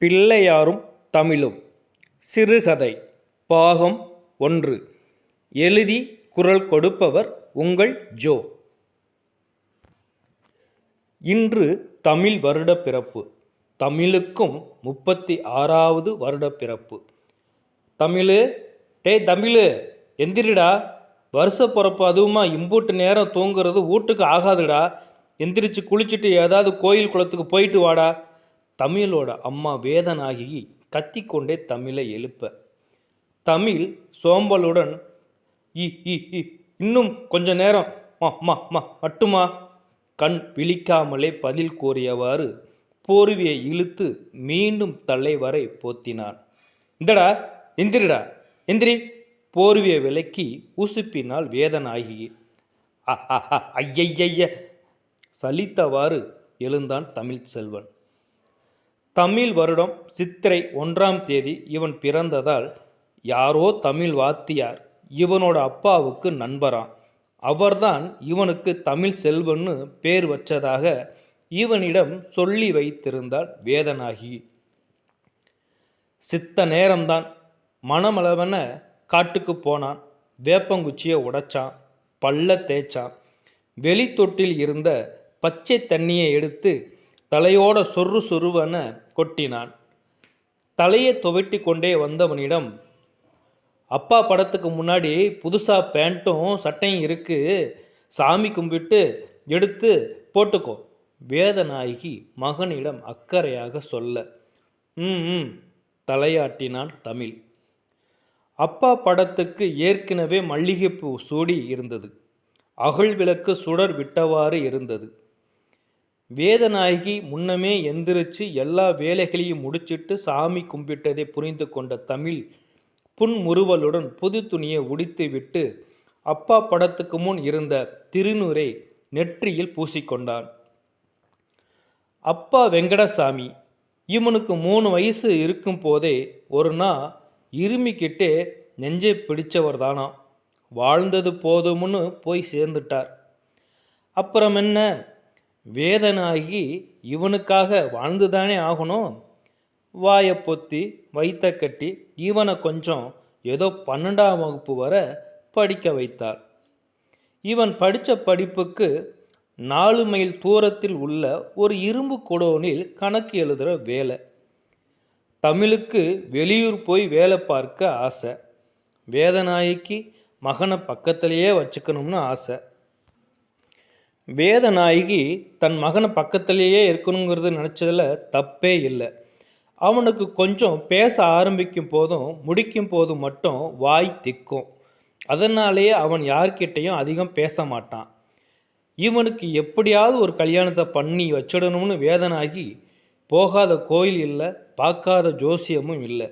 பிள்ளையாரும் தமிழும். சிறுகதை பாகம் ஒன்று. எழுதி குரல் கொடுப்பவர் உங்கள் ஜோ. இன்று தமிழ் வருட பிறப்பு. தமிழுக்கும் முப்பத்தி ஆறாவது வருட பிறப்பு. தமிழு டேய் தமிழு எந்திரிடா. வருஷ பிறப்பு அதுவுமா இம்பூட்டு நேரம் தூங்குறது வீட்டுக்கு ஆகாதுடா. எந்திரிச்சு குளிச்சுட்டு ஏதாவது கோயில் குளத்துக்கு போயிட்டு வாடா. தமிழோட அம்மா வேதனாகி கத்திக்கொண்டே தமிழை எழுப்ப. தமிழ் சோம்பலுடன் இ இ இ இன்னும் கொஞ்ச நேரம் மா மா மா மட்டுமா? கண் விழிக்காமலே பதில் கூறியவாறு போர்வியை இழுத்து மீண்டும் தலை வரை போத்தினான். இந்தடா எந்திரிடா எந்திரி. போர்வியை விலக்கி உசுப்பினால் வேதனாகி அ சலித்தவாறு எழுந்தான் தமிழ் செல்வன் தமிழ் வருடம் சித்திரை ஒன்றாம் தேதி இவன் பிறந்ததால் யாரோ தமிழ் வாத்தியார் இவனோட அப்பாவுக்கு நண்பராம். அவர்தான் இவனுக்கு தமிழ் செல்வன்னு பேர் வச்சதாக இவனிடம் சொல்லி வைத்திருந்தாள் வேதனாகி. சித்த நேரம்தான். மனமளவன காட்டுக்கு போனான். வேப்பங்குச்சியை உடைச்சான். பல்ல தேய்ச்சான். வெளித்தொட்டில் இருந்த பச்சை தண்ணியை எடுத்து தலையோட சொரு சொருவன கொட்டினான். தலையை துவட்டி கொண்டே வந்தவனிடம் அப்பா படத்துக்கு முன்னாடி புதுசாக பேண்ட்டும் சட்டையும் இருக்குது சாமி கும்பிட்டு எடுத்து போட்டுக்கோ. வேதநாயகி மகனிடம் அக்கறையாக சொல்ல ம் தலையாட்டினான் தமிழ். அப்பா படத்துக்கு ஏற்கனவே மல்லிகைப்பூ சூடி இருந்தது. அகல் விளக்கு சுடர் விட்டவாறு இருந்தது. வேதநாயகி முன்னமே எந்திரிச்சு எல்லா வேலைகளையும் முடிச்சிட்டு சாமி கும்பிட்டதை புரிந்து கொண்ட தமிழ் புன்முறுவலுடன் புது துணியை உடித்துவிட்டு அப்பா படத்துக்கு முன் இருந்த திருநூரை நெற்றியில் பூசிக்கொண்டான். அப்பா வெங்கடசாமி இவனுக்கு மூணு வயசு இருக்கும் போதே ஒரு நாள் இருமிக்கிட்டே நெஞ்சை பிடிச்சவர் தானா வாழ்ந்தது போதும்னு போய் சேர்ந்துட்டார். அப்புறம் என்ன? வேதனாகி இவனுக்காக வாழ்ந்துதானே ஆகணும்? வாயை பொத்தி வைத்த கட்டி இவனை கொஞ்சம் ஏதோ பன்னெண்டாம் வகுப்பு வர படிக்க வைத்தாள். இவன் படித்த படிப்புக்கு நாலு மைல் தூரத்தில் உள்ள ஒரு இரும்பு குடோனில் கணக்கு எழுதுகிற வேலை. தமிழுக்கு வெளியூர் போய் வேலை பார்க்க ஆசை. வேதநாயகி மகனை பக்கத்திலேயே வச்சுக்கணும்னு ஆசை. வேதநாயகி தன் மகனை பக்கத்திலேயே இருக்கணுங்கிறது நினச்சதில் தப்பே இல்லை. அவனுக்கு கொஞ்சம் பேச ஆரம்பிக்கும் போதும் முடிக்கும் போதும் மட்டும் வாய் திக்கும். அதனாலேயே அவன் யார்கிட்டையும் அதிகம் பேச மாட்டான். இவனுக்கு எப்படியாவது ஒரு கல்யாணத்தை பண்ணி வச்சிடணும்னு வேதனாகி போகாத கோயில் இல்லை பார்க்காத ஜோசியமும் இல்லை.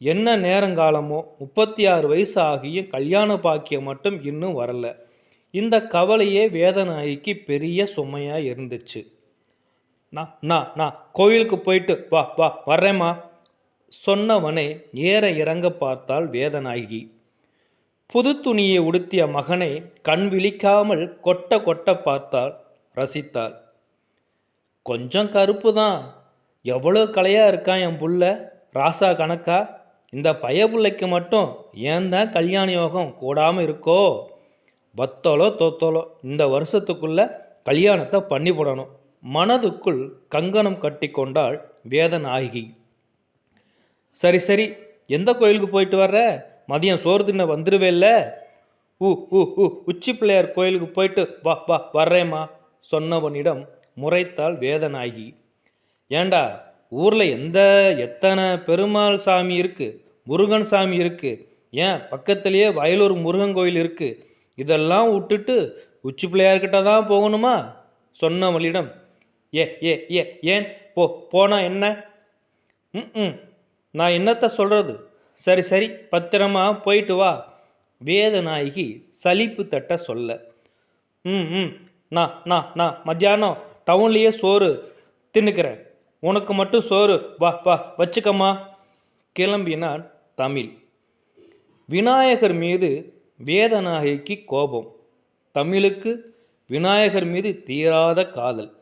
என்ன நேரங்காலமோ முப்பத்தி ஆறு வயசு ஆகியும் கல்யாண பாக்கியம் மட்டும் இன்னும் வரல. இந்த கவலையே வேதநாயகிக்கு பெரிய சுமையாக இருந்துச்சு. நான் நான் நான் கோயிலுக்கு போயிட்டு வா வா வர்றேம்மா சொன்னவனை ஏற இறங்க பார்த்தாள் வேதநாயகி. புது துணியை உடுத்திய மகனை கண் விழிக்காமல் கொட்ட கொட்ட பார்த்தாள் ரசித்தாள். கொஞ்சம் கருப்பு தான் எவ்வளோ கலையாக இருக்கான் என் புள்ள ராசா கணக்கா? இந்த பயபுள்ளைக்கு மட்டும் ஏன் தான் கல்யாண யோகம் கூடாமல் இருக்கோ? வத்தலோ தொத்தலோ இந்த வருஷத்துக்குள்ள கல்யாணத்தை பண்ணி போடணும். மனதுக்குள் கங்கணம் கட்டி கொண்டாள் வேதநாயகி. சரி சரி எந்த கோயிலுக்கு போயிட்டு வர்ற? மதியம் சோறு தின்ன வந்துடுவேல்ல ஊ ஊ ஊ உச்சி பிள்ளையார் கோயிலுக்கு போயிட்டு வா வா வர்றேம்மா சொன்னவனிடம் முறைத்தாள் வேதநாயகி. ஏண்டா ஊரில் எந்த எத்தனை பெருமாள் சாமி இருக்குது முருகன் சாமி இருக்குது ஏன் பக்கத்துலேயே வயலூர் முருகன் கோயில் இருக்குது இதெல்லாம் விட்டுட்டு உச்சி பிள்ளையார்கிட்ட தான் போகணுமா? சொன்னவளிடம் ஏ ஏ ஏ ஏன்? போ போனா என்ன? ம் ம். நான் என்னத்த சொல்கிறது சரி சரி பத்திரமா போயிட்டு வா. வேதநாயகி சலிப்பு தட்ட சொல்ல. ம் ம். நான் நான் நான் மத்தியானம் டவுன்லேயே சோறு தின்னுக்கிறேன். உனக்கு மட்டும் சோறு. வா வா வச்சுக்கம்மா. கிளம்பினான் தமிழ். விநாயகர் மீது வேதநாயகிக்கு கோபம். தமிழுக்கு விநாயகர் மீது தீராத காதல்.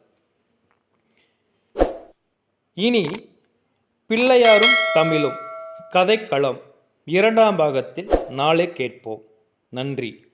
இனி பிள்ளையாரும் தமிழும். கதைக்களம் இரண்டாம் பாகத்தில் நாளை கேட்போம். நன்றி.